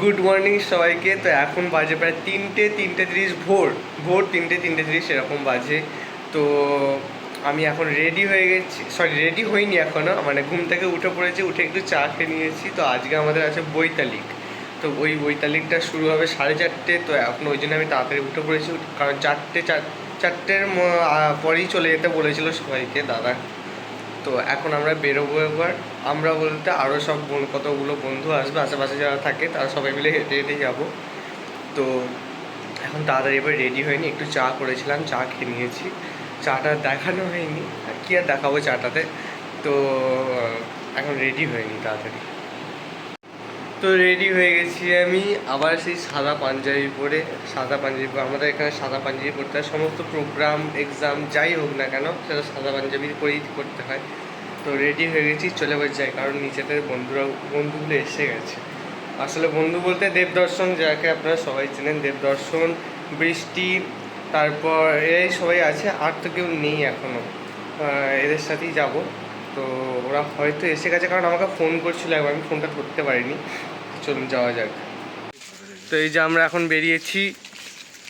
Good morning সবাইকে। তো এখন বাজে প্রায় তিনটে তিনটে তিরিশ ভোর। ভোর তিনটে তিনটে তিরিশ এরকম বাজে। তো আমি এখন রেডি হয়ে গেছি। সরি রেডি হইনি এখনও মানে ঘুম থেকে উঠে পড়েছি, উঠে একটু চা খেয়ে নিয়েছি। তো আজকে আমাদের আছে বৈতালিক। তো ওই বৈতালিকটা শুরু হবে সাড়ে চারটে। তো এখন ওই জন্য আমি তাড়াতাড়ি উঠে পড়েছি। কারণ চারটে, চার চারটের পরেই চলে যেতে বলেছিল সবাইকে, দাদা। তো এখন আমরা বেরোবো এবার। আমরা বলতে আরও সব কতগুলো বন্ধু আসবে, আশেপাশে যারা থাকে তারা সবাই মিলে হেঁটে হেঁটে যাব। তো এখন তাড়াতাড়ি এবার রেডি হয়নি, একটু চা করেছিলাম, চা খেয়ে নিয়েছি। চাটা দেখানো হয়নি কি আর দেখাবো চাটাতে? তো এখন রেডি হয়নি তাড়াতাড়ি। তো রেডি হয়ে গেছি আমি। আবার সেই সাদা পাঞ্জাবি পরে, সাদা পাঞ্জাবি পরে, আমাদের এখানে সাদা পাঞ্জাবি পরতে হয়। সমস্ত প্রোগ্রাম এক্সাম যাই হোক না কেন, সেটা সাদা পাঞ্জাবি পরেই করতে হয়। তো রেডি হয়ে গেছি, চলে এবার যাই, কারণ নিচেতে বন্ধুরা, বন্ধুগুলো এসে গেছে। আসলে বন্ধু বলতে দেবদর্শন, যাকে আপনারা সবাই চেনেন, দেবদর্শন, বৃষ্টি, তারপর এরাই সবাই আছে, আর তো কেউ নেই এখনও এদের সাথেই যাব। তো ওরা হয়তো এসে গেছে কারণ আমাকে ফোন করছিল একবার আমি ফোনটা ধরতে পারিনি। চলুন যাওয়া যাক। তো এই যে আমরা এখন বেরিয়েছি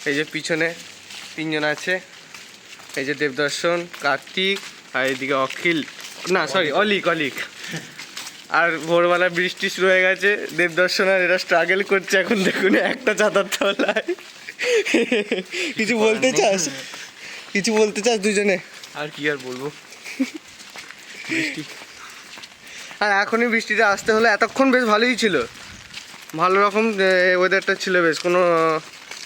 এই যে পিছনে তিনজন আছে। এই যে দেবদর্শন কার্তিক আর এদিকে অখিল। না সরি অলিক অলিক। আর ভোরবেলা বৃষ্টি শুরু হয়ে গেছে দেবদর্শন আর এরা স্ট্রাগল করছে এখন দেখুন একটা চাতার তলায়। কিছু বলতে চাস? কিছু বলতে চাস দুজনে? আর কি আর বলব? বৃষ্টি। আর এখনই বৃষ্টিটা আসতে হলে এতক্ষণ বেশ ভালোই ছিল। ভালো রকম ওয়েদারটা ছিল বেশ। কোনো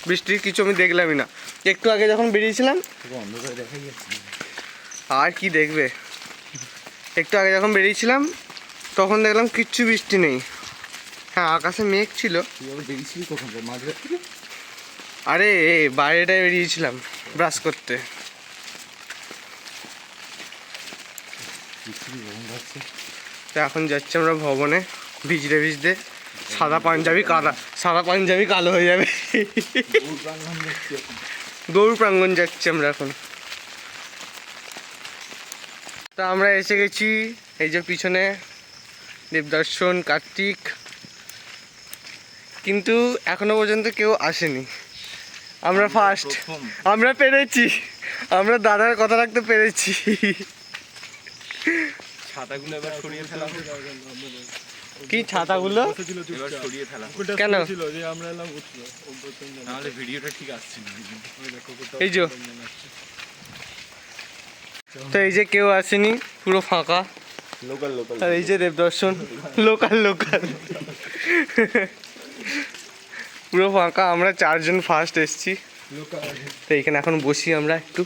বৃষ্টির কিছু আমি দেখলামই না। একটু আগে যখন বেরিয়েছিলাম। আর কি দেখবে? একটু আগে যখন বেরিয়েছিলাম তখন দেখলাম কিচ্ছু বৃষ্টি নেই। হ্যাঁ আকাশে মেঘ ছিল। আরে বাইরেটায় বেরিয়েছিলাম ব্রাশ করতে। লাগছে তো এখন যাচ্ছি আমরা ভবনে। ভিজতে ভিজতে সাদা পাঞ্জাবি কালা সাদা পাঞ্জাবি কালো হয়ে যাবে। দৌড় প্রাঙ্গণ যাচ্ছি আমরা এখন। তা আমরা এসে গেছি এই যে পিছনে দেবদর্শন কার্তিক। কিন্তু এখনও পর্যন্ত কেউ আসেনি। আমরা ফার্স্ট আমরা পেরেছি। আমরা দাদার কথা রাখতে পেরেছি। ছাতাগুলো এবার সরিয়ে ফেলা কি ছাতাগুলো? এবার সরিয়ে ফেলা কেন? নাহলে ভিডিওটা ঠিক আসছে না। এই যে। তো এই যে কেউ আসেনি পুরো ফাঁকা। লোকাল লোকাল আর এই যে দেবদর্শন লোকাল লোকাল পুরো ফাঁকা আমরা চারজন ফার্স্ট এসছি। তো এখানে এখন বসি আমরা একটু।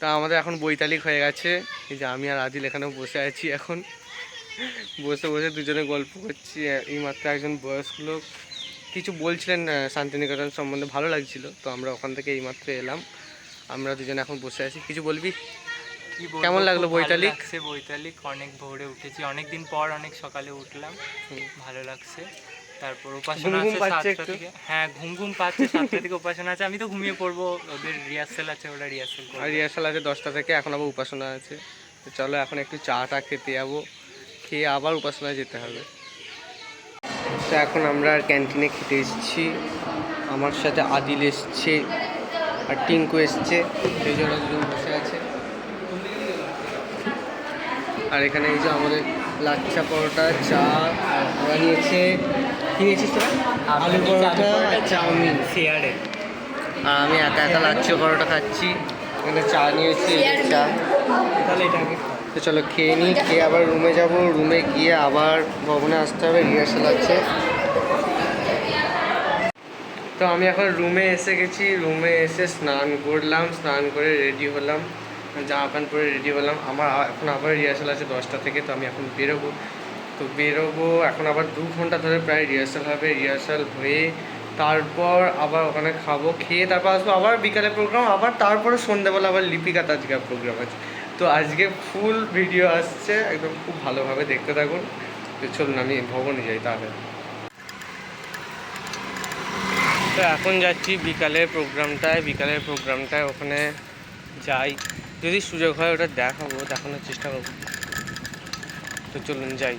তা আমাদের এখন বৈতালিক হয়ে গেছে। এই যে আমি আর আদিল এখানে বসে আছি এখন। বসে বসে দুজনে গল্প করছি, এই মাত্র একজন বয়স্ক লোক। কিছু বলছিলেন শান্তিনিকেতন সম্বন্ধে, ভালো লাগছিল। তো আমরা ওখান থেকে এইমাত্র এলাম। আমরা দুজন এখন বসে আছি। কিছু বলবি? কেমন লাগল বৈতালিক? লাগছে বৈতালিক অনেক ভোরে উঠেছি। অনেক দিন পর অনেক সকালে উঠলাম। ভালো লাগছে। তারপর উপাসনা আছে সাতটা থেকে। হ্যাঁ ঘুম ঘুম পাচ্ছে। সাতটা থেকে উপাসনা আছে। আমি তো ঘুমিয়ে পড়ব। ওদের রিহার্সেল আছে ওরা রিহার্সেল আর রিহার্সাল আছে দশটা থেকে। এখন আবার উপাসনা আছে। তো চলো এখন একটু চা টা খেতে যাব। খেয়ে আবার উপাসনায় যেতে হবে। তো এখন আমরা ক্যান্টিনে খেতে এসেছি। আমার সাথে আদিল এসছে। আর টিঙ্কু এসছে এই জন্য দুজন বসে আছে। আর এখানে এই যে আমাদের লাচ্ছা পরোটা চা আর ওরা নিয়েছে কি নিয়েছিস তোরা? আলু পরোটা আর চাউমিন। শেয়ারে আর আমি একা একা লাচ্ছি পরোটা খাচ্ছি। এখানে চা নিয়েছি চা। তো চলো খেয়ে নিই খেয়ে আবার রুমে যাব। রুমে গিয়ে আবার ভবনে আসতে হবে রিহার্সাল আছে। তো আমি এখন রুমে এসে গেছি রুমে এসে স্নান করলাম, স্নান করে রেডি হলাম জামা প্যান্ট পরে রেডি হলাম। আমার এখন আবার রিহার্সাল আছে দশটা থেকে, তো আমি এখন বেরোবো। তো বেরোবো, এখন আবার দু ঘণ্টা ধরে প্রায় রিহার্সাল হবে রিহার্সাল হয়ে তারপর আবার ওখানে খাব, খেয়ে তারপর আসব, আবার বিকালে প্রোগ্রাম আবার তারপরে সন্ধ্যেবেলা আবার লিপিকা আজকে প্রোগ্রাম আছে। তো আজকে ফুল ভিডিও আসছে, একদম খুব ভালোভাবে দেখতে থাকুন। তো চলুন, আমি ভবনে যাই তাহলে। তো এখন যাচ্ছি বিকালের প্রোগ্রামটায় বিকালের প্রোগ্রামটায় ওখানে যাই। যদি সুযোগ হয় ওটা দেখাবো, দেখানোর চেষ্টা করব। তো চলুন যাই।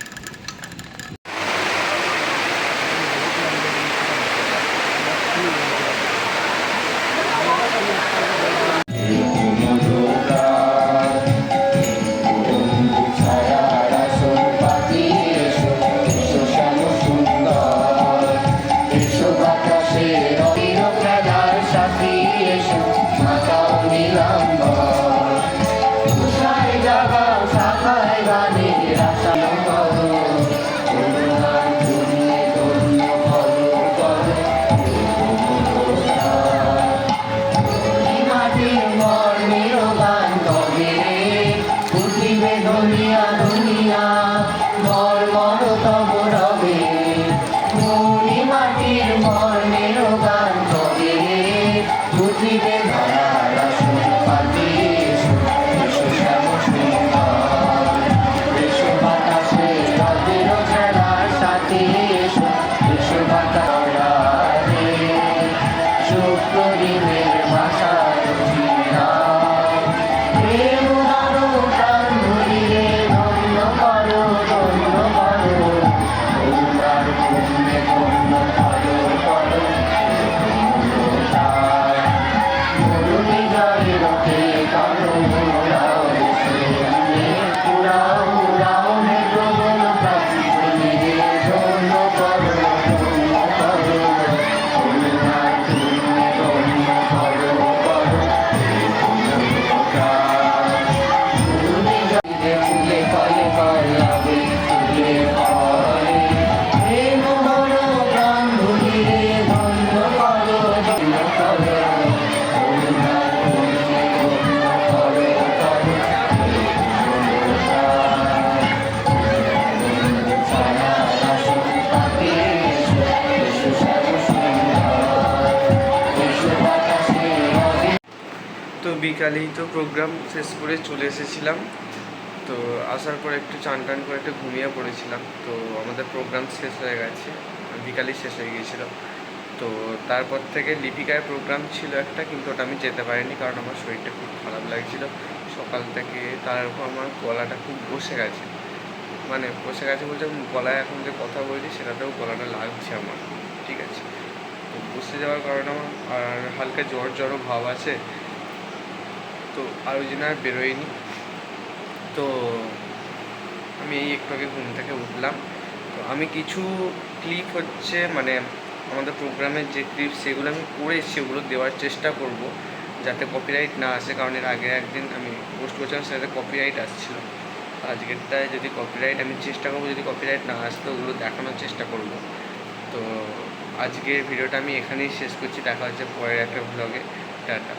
বিকালেই তো প্রোগ্রাম শেষ করে চলে এসেছিলাম। তো আসার পর একটু চান টান করে একটু ঘুমিয়ে পড়েছিলাম। তো আমাদের প্রোগ্রাম শেষ হয়ে গেছে, বিকালেই শেষ হয়ে গিয়েছিল। তো তারপর থেকে লিপিকায় প্রোগ্রাম ছিল একটা, কিন্তু ওটা আমি যেতে পারিনি কারণ আমার শরীরটা খুব খারাপ লাগছিল। সকাল থেকে তার উপর আমার গলাটা খুব বসে গেছে। মানে বসে গেছে আমি গলায় এখন যে কথা বলছি সেটাতেও গলাটা লাগছে আমার, ঠিক আছে। তো বসে যাওয়ার কারণে আমার আর হালকা জ্বর জ্বরও ভাব আছে। তো আর ওই জন্য আর বেরোয়নি। তো আমি এই একটু আগে ঘুম থেকে উঠলাম। তো আমি কিছু ক্লিপ হচ্ছে মানে আমাদের প্রোগ্রামের যে ক্লিপ সেগুলো আমি করেছি সেগুলো দেওয়ার চেষ্টা করব যাতে কপিরাইট না আসে। কারণ এর আগে একদিন আমি পোস্ট করছিলাম, সেটাতে কপিরাইট আসছিল। আজকেরটায় যদি কপিরাইট আমি চেষ্টা করব, যদি কপিরাইট না আসতো, ওগুলো দেখানোর চেষ্টা করব। তো আজকের ভিডিওটা আমি এখানেই শেষ করছি। দেখা হচ্ছে পরের একটা ব্লগে টাটা।